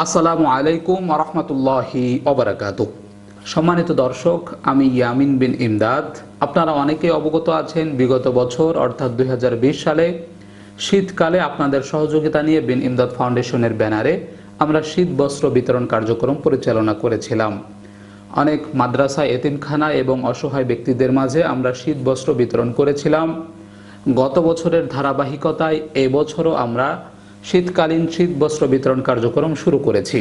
আসসালামু আলাইকুম রহমতুল্লাহি অবরাকাত সম্মানিত দর্শক, আমি ইয়ামিন বিন ইমদাদ। আপনারা অনেকেই অবগত আছেন, বিগত বছর, অর্থাৎ দুই হাজার বিশ সালে, শীতকালে আপনাদের সহযোগিতা নিয়ে বিন ইমদাদ ফাউন্ডেশনের ব্যানারে আমরা শীত বস্ত্র বিতরণ কার্যক্রম পরিচালনা করেছিলাম। অনেক মাদ্রাসা, এতিমখানা এবং অসহায় ব্যক্তিদের মাঝে আমরা শীত বস্ত্র বিতরণ করেছিলাম। গত বছরের ধারাবাহিকতায় এবছরও আমরা শীতকালীন শীত বস্ত্র বিতরণ কার্যক্রম শুরু করেছি।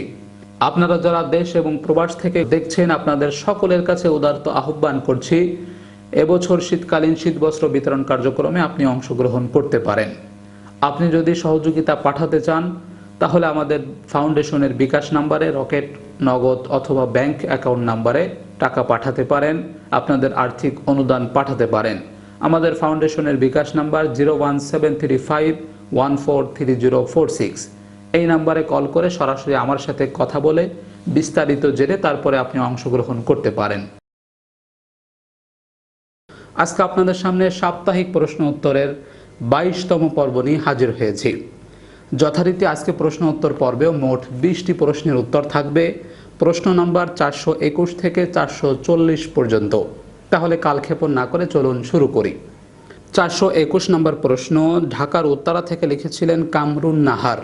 আপনারা যারা দেশ এবং প্রবাস থেকে দেখছেন, আপনাদের সকলের কাছে উদার্ত আহ্বান করছি, এবছর শীতকালীন শীত বস্ত্র বিতরণ কার্যক্রমে আপনি অংশগ্রহণ করতে পারেন। আপনি যদি সহযোগিতা পাঠাতে চান, তাহলে আমাদের ফাউন্ডেশনের বিকাশ নাম্বারে, রকেট, নগদ অথবা ব্যাংক অ্যাকাউন্ট নাম্বারে টাকা পাঠাতে পারেন, আপনাদের আর্থিক অনুদান পাঠাতে পারেন। আমাদের ফাউন্ডেশনের bKash number zero one seven three five one four three zero four six এই নাম্বারে কল করে সরাসরি আমার সাথে কথা বলে বিস্তারিত জেনে তারপরে আপনি অংশগ্রহণ করতে পারেন। আজকে আপনাদের সামনে সাপ্তাহিক প্রশ্ন উত্তরের বাইশতম পর্ব নিয়ে হাজির হয়েছি। যথারীতি আজকে প্রশ্ন উত্তর পর্বেও মোট বিশটি প্রশ্নের উত্তর থাকবে। প্রশ্ন নম্বর চারশো একুশ থেকে চারশো চল্লিশ পর্যন্ত। তাহলে কালক্ষেপণ না করে চলুন শুরু করি। চারশো একুশ নম্বর প্রশ্ন, ঢাকার উত্তরা থেকে লিখেছিলেন কামরুন নাহার।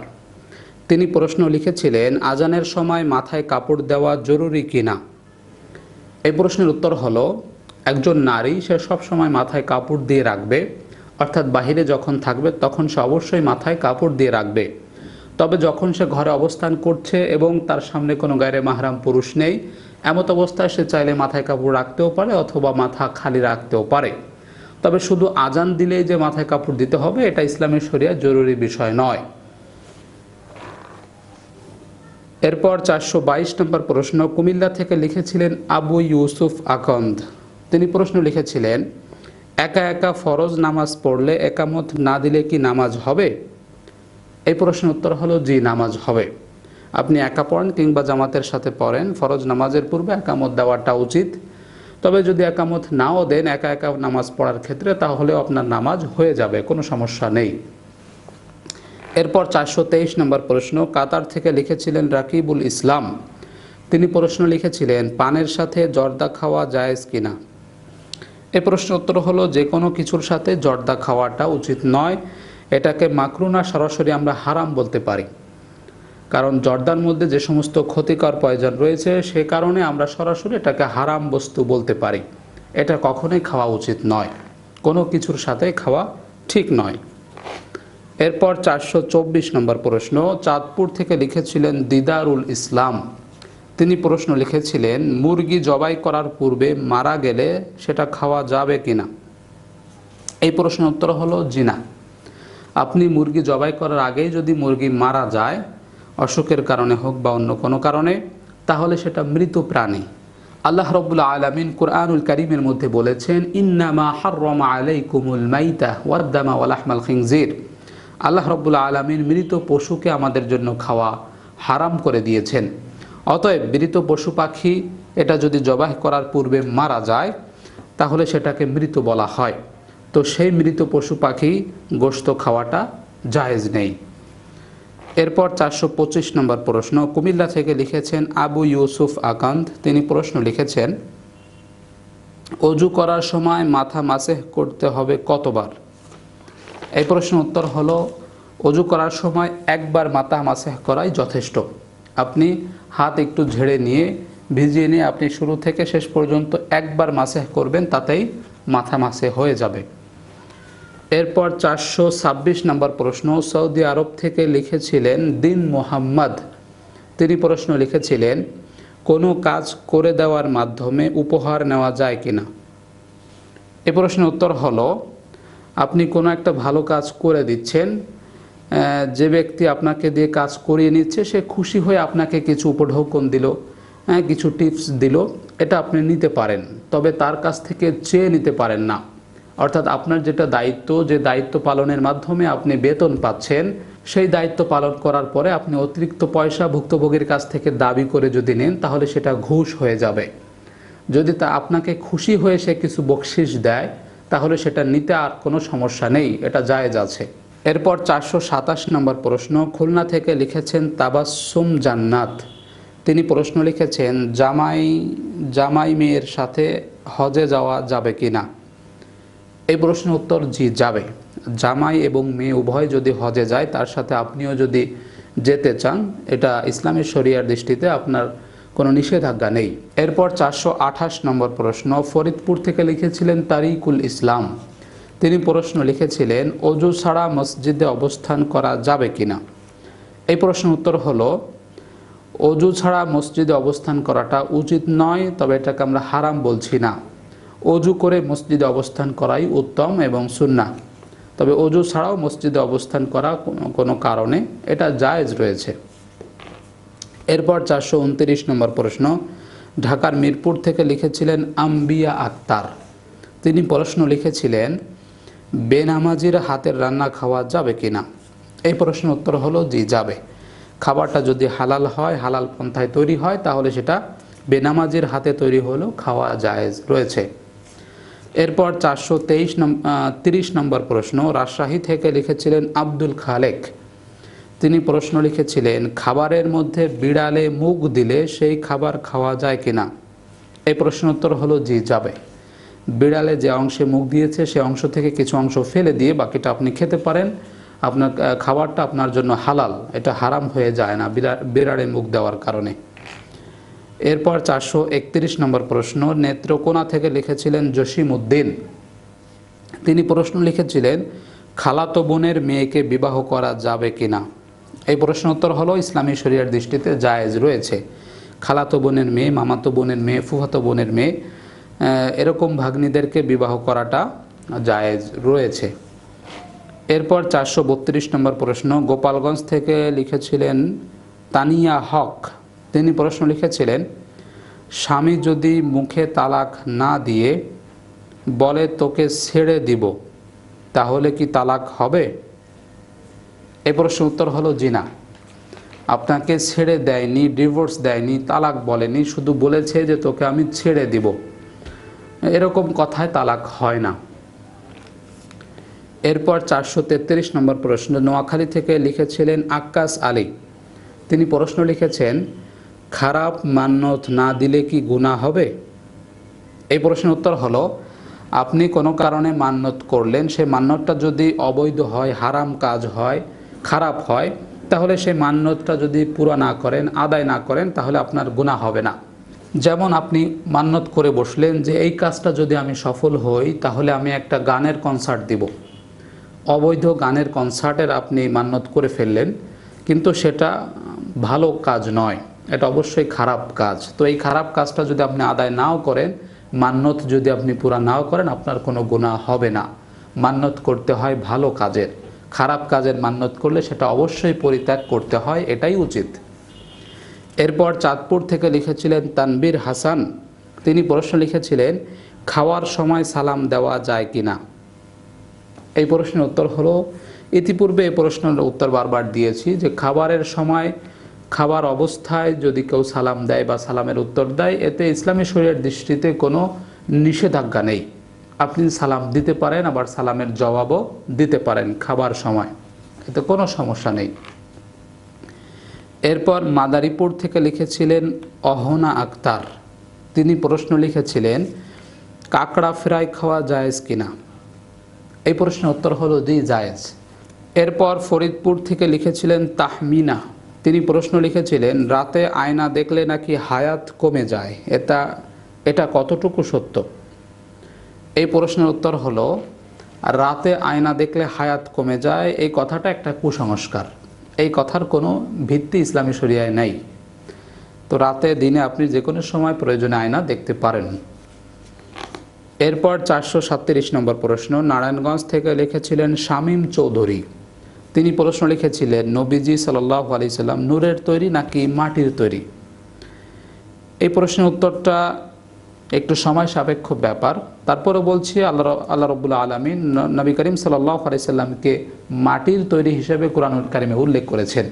তিনি প্রশ্ন লিখেছিলেন, আজানের সময় মাথায় কাপড় দেওয়া জরুরি কিনা? এই প্রশ্নের উত্তর হলো, একজন নারী, সে সবসময় মাথায় কাপড় দিয়ে রাখবে, অর্থাৎ বাহিরে যখন থাকবে তখন সে অবশ্যই মাথায় কাপড় দিয়ে রাখবে। তবে যখন সে ঘরে অবস্থান করছে এবং তার সামনে কোনো গায়ে মাহরাম পুরুষ নেই, এমত অবস্থায় সে চাইলে মাথায় কাপড় রাখতেও পারে অথবা মাথা খালি রাখতেও পারে। তবে শুধু আজান দিলেই যে মাথায় কাপড় দিতে হবে, এটা ইসলামের শরিয়া জরুরি বিষয় নয়। এরপর চারশো বাইশ নম্বর প্রশ্ন, কুমিল্লা থেকে লিখেছিলেন আবু ইউসুফ আকন্দ। তিনি প্রশ্ন লিখেছিলেন, একা একা ফরজ নামাজ পড়লে একামত না দিলে কি নামাজ হবে? এই প্রশ্নের উত্তর হলো, জি, নামাজ হবে। আপনি একা পড়েন কিংবা জামাতের সাথে পড়েন, ফরজ নামাজের পূর্বে একামত দেওয়াটা উচিত। তবে যদি একামত নাও দেন, একা একা নামাজ পড়ার ক্ষেত্রে তাহলেও আপনার নামাজ হয়ে যাবে, কোনো সমস্যা নেই। এরপর চারশো তেইশ নম্বর প্রশ্ন, কাতার থেকে লিখেছিলেন রাকিবুল ইসলাম। তিনি প্রশ্ন লিখেছিলেন, পানের সাথে জর্দা খাওয়া জায়েজ কিনা এ প্রশ্ন উত্তর হলো, যে কোনো কিছুর সাথে জর্দা খাওয়াটা উচিত নয়। এটাকে মাকরুনা সরাসরি আমরা হারাম বলতে পারি। কারণ জর্দার মধ্যে যে সমস্ত ক্ষতিকর প্রয়োজন রয়েছে, সে কারণে আমরা সরাসরি এটাকে হারাম বস্তু বলতে পারি। এটা কখনোই খাওয়া উচিত নয়। কোনো কিছুর সাথে খাওয়া ঠিক নয়। এরপর চারশো চব্বিশ নম্বর প্রশ্ন, চাঁদপুর থেকে লিখেছিলেন দিদারুল ইসলাম। তিনি প্রশ্ন লিখেছিলেন, মুরগি জবাই করার পূর্বে মারা গেলে সেটা খাওয়া যাবে কিনা? এই প্রশ্নের উত্তর হলো জিনা আপনি মুরগি জবাই করার আগেই যদি মুরগি মারা যায় অসুখের কারণে হোক বা অন্য কোনো কারণে, তাহলে সেটা মৃত প্রাণী। আল্লাহ রব্বুল্লা আলমিন কোরআনুল করিমের মধ্যে বলেছেন, ইন্নামা হারমা আলাই কুমুল মাইতা ওয়াদ্দামা ওয়ালাহমাল খিংজির আল্লাহ রব্বুল্লা আলমিন মৃত পশুকে আমাদের জন্য খাওয়া হারাম করে দিয়েছেন। অতএব মৃত পশু পাখি, এটা যদি জবাই করার পূর্বে মারা যায়, তাহলে সেটাকে মৃত বলা হয়। তো সেই মৃত পশু পাখি গোস্ত খাওয়াটা জায়েজ নেই। এরপর চারশো পঁচিশ নম্বর প্রশ্ন। কুমিল্লা থেকে লিখেছেন আবু ইউসুফ আকান্ত। তিনি প্রশ্ন লিখেছেন, অজু করার সময় মাথা মাসেহ করতে হবে কতবার? এই প্রশ্নের উত্তর হলো, অজু করার সময় একবার মাথা মাসেহ করাই যথেষ্ট। আপনি হাত একটু ঝেড়ে নিয়ে, ভিজিয়ে নিয়ে আপনি শুরু থেকে শেষ পর্যন্ত একবার মাসেহ করবেন, তাতেই মাথা মাসে হয়ে যাবে। এরপর চারশো ছাব্বিশ নম্বর প্রশ্ন, সৌদি আরব থেকে লিখেছিলেন দিন মোহাম্মদ। তিনি প্রশ্ন লিখেছিলেন, কোনো কাজ করে দেওয়ার মাধ্যমে উপহার নেওয়া যায় কিনা? এ প্রশ্নের উত্তর হলো, আপনি কোনো একটা ভালো কাজ করে দিচ্ছেন যে ব্যক্তি আপনাকে দিয়ে কাজ করিয়ে নিচ্ছে, সে খুশি হয়ে আপনাকে কিছু উপঢৌকন দিল হ্যাঁ কিছু টিপস দিল, এটা আপনি নিতে পারেন। তবে তার কাছ থেকে চেয়ে নিতে পারেন না। অর্থাৎ আপনার যেটা দায়িত্ব, যে দায়িত্ব পালনের মাধ্যমে আপনি বেতন পাচ্ছেন, সেই দায়িত্ব পালন করার পরে আপনি অতিরিক্ত পয়সা ভুক্তভোগীর কাছ থেকে দাবি করে যদি নেন, তাহলে সেটা ঘুষ হয়ে যাবে। যদি তা আপনাকে খুশি হয়ে সে কিছু বকশিস দেয়, তাহলে সেটা নিতে আর কোনো সমস্যা নেই, এটা জায়েজ আছে। এরপর চারশো সাতাশ নম্বর প্রশ্ন, খুলনা থেকে লিখেছেন তাবাসুম জান্নাত। তিনি প্রশ্ন লিখেছেন, জামাই জামাই মেয়ের সাথে হজে যাওয়া যাবে কি না এই প্রশ্নের উত্তর জি, যাবে। জামাই এবং মেয়ে উভয় যদি হজে যায়, তার সাথে আপনিও যদি যেতে চান, এটা ইসলামী শরিয়ার দৃষ্টিতে আপনার কোনো নিষেধাজ্ঞা নেই। এরপর চারশো আঠাশ নম্বর প্রশ্ন, ফরিদপুর থেকে লিখেছিলেন তারিকুল ইসলাম। তিনি প্রশ্ন লিখেছিলেন, অজু ছাড়া মসজিদে অবস্থান করা যাবে কিনা? এই প্রশ্নের উত্তর হলো, অজু ছাড়া মসজিদে অবস্থান করাটা উচিত নয়, তবে এটাকে আমরা হারাম বলছি না। অজু করে মসজিদে অবস্থান করাই উত্তম এবং সুন্না তবে অজু ছাড়াও মসজিদে অবস্থান করা কোনো- কারণে এটা জায়েজ রয়েছে। এরপর চারশো উনত্রিশ নম্বর প্রশ্ন, ঢাকার মিরপুর থেকে লিখেছিলেন আম্বিয়া আক্তার। তিনি প্রশ্ন লিখেছিলেন, বেনামাজির হাতের রান্না খাওয়া যাবে কি না এই প্রশ্নের উত্তর হলো, জি, যাবে। খাবারটা যদি হালাল হয়, হালাল পন্থায় তৈরি হয়, তাহলে সেটা বেনামাজির হাতে তৈরি হলেও খাওয়া জায়েজ রয়েছে। এরপর চারশো তেইশ তিরিশ নম্বর প্রশ্ন, রাজশাহী থেকে লিখেছিলেন আব্দুল খালেক। তিনি প্রশ্ন লিখেছিলেন, খাবারের মধ্যে বিড়ালে মুখ দিলে সেই খাবার খাওয়া যায় কিনা? এই প্রশ্ন উত্তর হলো, জি, যাবে। বিড়ালে যে অংশে মুখ দিয়েছে, সে অংশ থেকে কিছু অংশ ফেলে দিয়ে বাকিটা আপনি খেতে পারেন। আপনার খাবারটা আপনার জন্য হালাল। এটা হারাম হয়ে যায় না বিড়ালে মুখ দেওয়ার কারণে। এরপর চারশো একত্রিশ নম্বর প্রশ্ন, নেত্রকোনা থেকে লিখেছিলেন জসিম উদ্দিন তিনি প্রশ্ন লিখেছিলেন, খালাতো বোনের মেয়েকে বিবাহ করা যাবে কি না এই প্রশ্ন উত্তর হলো, ইসলামী শরিয়ার দৃষ্টিতে জায়েজ রয়েছে। খালাতো বোনের মেয়ে, মামাতো বোনের মেয়ে, ফুফাতো বোনের মেয়ে এরকম ভাগ্নিদেরকে বিবাহ করাটা জায়েজ রয়েছে। এরপর চারশো বত্রিশ নম্বর প্রশ্ন, গোপালগঞ্জ থেকে লিখেছিলেন, তানিয়া হক তিনি প্রশ্ন লিখেছিলেন, স্বামী যদি মুখে তালাক না দিয়ে বলে, তোকে ছেড়ে দিব, তাহলে কি তালাক হবে? এ প্রশ্নের উত্তর হলো জি না। আপনাকে ছেড়ে দেয়নি, ডিভোর্স দেয়নি, তালাক বলেনি, শুধু বলেছে যে তোকে আমি ছেড়ে দিব। এরকম কথায় তালাক হয় না। এরপর চারশো তেত্রিশ নম্বর প্রশ্ন নোয়াখালী থেকে লিখেছিলেন আক্কাস আলী। তিনি প্রশ্ন লিখেছেন খারাপ মান্যত না দিলে কি গুণা হবে? এই প্রশ্নের উত্তর হলো, আপনি কোনো কারণে মান্যত করলেন সেই মান্যতটা যদি অবৈধ হয়, হারাম কাজ হয়, খারাপ হয়, তাহলে সেই মান্যতটা যদি পুরো না করেন, আদায় না করেন, তাহলে আপনার গুণা হবে না। যেমন আপনি মান্যত করে বসলেন যে, এই কাজটা যদি আমি সফল হই, তাহলে আমি একটা গানের কনসার্ট দিব। অবৈধ গানের কনসার্টের আপনি মান্যত করে ফেললেন, কিন্তু সেটা ভালো কাজ নয়। এটা অবশ্যই খারাপ কাজ। তো এই খারাপ কাজটা যদি আপনি আদায় নাও করেন মান্যত যদি আপনি পুরা নাও করেন, আপনার কোনো গুণা হবে না। মান্যত করতে হয় ভালো কাজের। খারাপ কাজের মান্যত করলে সেটা অবশ্যই পরিত্যাগ করতে হয়, এটাই উচিত। এরপর চাঁদপুর থেকে লিখেছিলেন তানবীর হাসান। তিনি প্রশ্ন লিখেছিলেন, খাওয়ার সময় সালাম দেওয়া যায় কিনা? এই প্রশ্নের উত্তর হলো, ইতিপূর্বে এই প্রশ্নের উত্তর বারবার দিয়েছি যে খাবারের সময় খাবার অবস্থায় যদি কেউ সালাম দেয় বা সালামের উত্তর দেয়, এতে ইসলামী শরীরের দৃষ্টিতে কোনো নিষেধাজ্ঞা নেই। আপনি সালাম দিতে পারেন, আবার সালামের জবাবও দিতে পারেন খাবার সময়। এতে কোনো সমস্যা নেই। এরপর মাদারীপুর থেকে লিখেছিলেন অহনা আক্তার। তিনি প্রশ্ন লিখেছিলেন, কাকড়া ফ্রাই খাওয়া জায়েজ কিনা? এই প্রশ্নের উত্তর হলো জি, জায়েজ। এরপর ফরিদপুর থেকে লিখেছিলেন তাহমিনা। তিনি প্রশ্ন লিখেছিলেন, রাতে আয়না দেখলে নাকি হায়াত কমে যায়? এটা এটা কতটুকু সত্য? এই প্রশ্নের উত্তর হলো, রাতে আয়না দেখলে হায়াত কমে যায়। এই কথাটা একটা কুসংস্কার। এই কথার কোনো ভিত্তি ইসলামী শরিয়ায় নেই। তো রাতে দিনে আপনি যে কোনো সময় প্রয়োজনে আয়না দেখতে পারেন। এরপর চারশো সাতত্রিশ নম্বর প্রশ্ন, নারায়ণগঞ্জ থেকে লিখেছিলেন শামীম চৌধুরী। তিনি প্রশ্ন লিখেছিলেন, নবীজি সাল্লাহ আলি সাল্লাম নূরের তৈরি নাকি মাটির তৈরি? এই প্রশ্নের উত্তরটা একটু সময় সাপেক্ষ ব্যাপার। তারপরে বলছি, আল্লাহ আল্লাহ রবুল্লা আলমিন নবী করিম সাল্লাহ আলি সাল্লামকে মাটির তৈরি হিসেবে কোরআনুল কারিমে উল্লেখ করেছেন।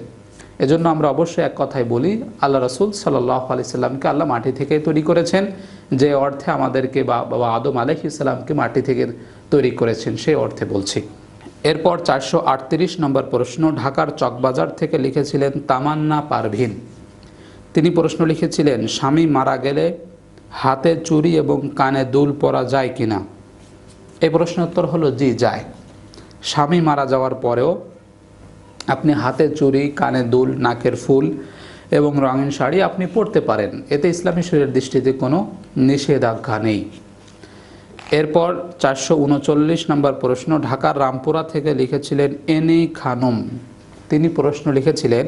এজন্য আমরা অবশ্যই এক কথাই বলি, আল্লাহ রসুল সাল্লাহ আলি সাল্লামকে আল্লাহ মাটি থেকে তৈরি করেছেন। যে অর্থে আমাদেরকে বা, বাবা আদম আলহ ইসলামকে মাটি থেকে তৈরি করেছেন, সেই অর্থে বলছি। এরপর চারশো আটত্রিশ নম্বর প্রশ্ন ঢাকার চকবাজার থেকে লিখেছিলেন তামান্না পারভিন। তিনি প্রশ্ন লিখেছিলেন, স্বামী মারা গেলে হাতে চুরি এবং কানে দুল পরা যায় কিনা এই প্রশ্নের উত্তর হলো, জি, যায়। স্বামী মারা যাওয়ার পরেও আপনি হাতে চুরি, কানে দুল, নাকের ফুল এবং রঙিন শাড়ি আপনি পরতে পারেন। এতে ইসলামী শরীরের দৃষ্টিতে কোনো নিষেধাজ্ঞা নেই। এরপর চারশো উনচল্লিশ নম্বর প্রশ্ন, ঢাকার রামপুরা থেকে লিখেছিলেন এনি খানম। তিনি প্রশ্ন লিখেছিলেন,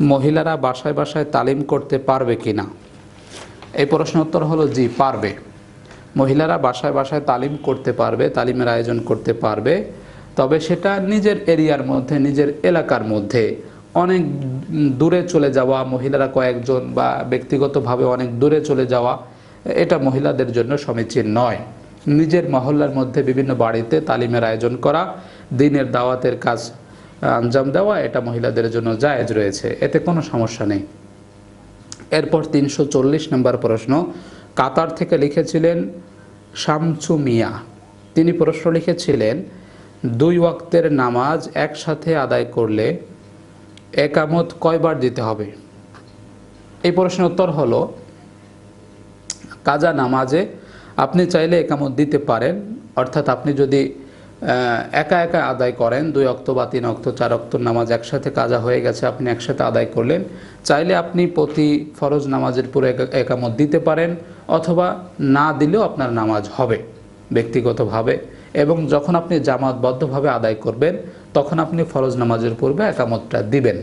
মহিলারা বাসায় বাসায় তালিম করতে পারবে কি না এই প্রশ্ন উত্তর হলো, জি, পারবে। মহিলারা বাসায় বাসায় তালিম করতে পারবে, তালিমের আয়োজন করতে পারবে, তবে সেটা নিজের এরিয়ার মধ্যে, নিজের এলাকার মধ্যে। অনেক দূরে চলে যাওয়া, মহিলারা কয়েকজন বা ব্যক্তিগতভাবে অনেক দূরে চলে যাওয়া, এটা মহিলাদের জন্য সমীচীন নয়। নিজের মহল্লার মধ্যে বিভিন্ন বাড়িতে তালিমের আয়োজন করা, দিনের দাওয়াতের কাজ, আঞ্জাম দেওয়া, এটা মহিলাদের জন্য জায়েজ রয়েছে। এতে কোনো সমস্যা নেই। এরপর তিনশো চল্লিশ নম্বর প্রশ্ন। কাতার থেকে লিখেছিলেন শামসু মিয়া। তিনি প্রশ্ন লিখেছিলেন, দুই ওয়াক্তের নামাজ একসাথে আদায় করলে একামত কয়বার দিতে হবে? এই প্রশ্নের উত্তর হলো, কাজা নামাজে আপনি চাইলে একামত দিতে পারেন, অর্থাৎ আপনি যদি একা একা আদায় করেন, দুই অক্ত বা তিন অক্ত, চার অক্ত নামাজ একসাথে কাজা হয়ে গেছে, আপনি একসাথে আদায় করলেন, চাইলে আপনি প্রতি ফরজ নামাজের পুরো একা- একামত দিতে পারেন, অথবা না দিলেও আপনার নামাজ হবে ব্যক্তিগতভাবে। এবং যখন আপনি জামাতবদ্ধভাবে আদায় করবেন, তখন আপনি ফরজ নামাজের পূর্বে একামতটা দিবেন।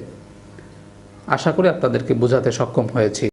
আশা করি আপনাদেরকে বোঝাতে সক্ষম হয়েছি।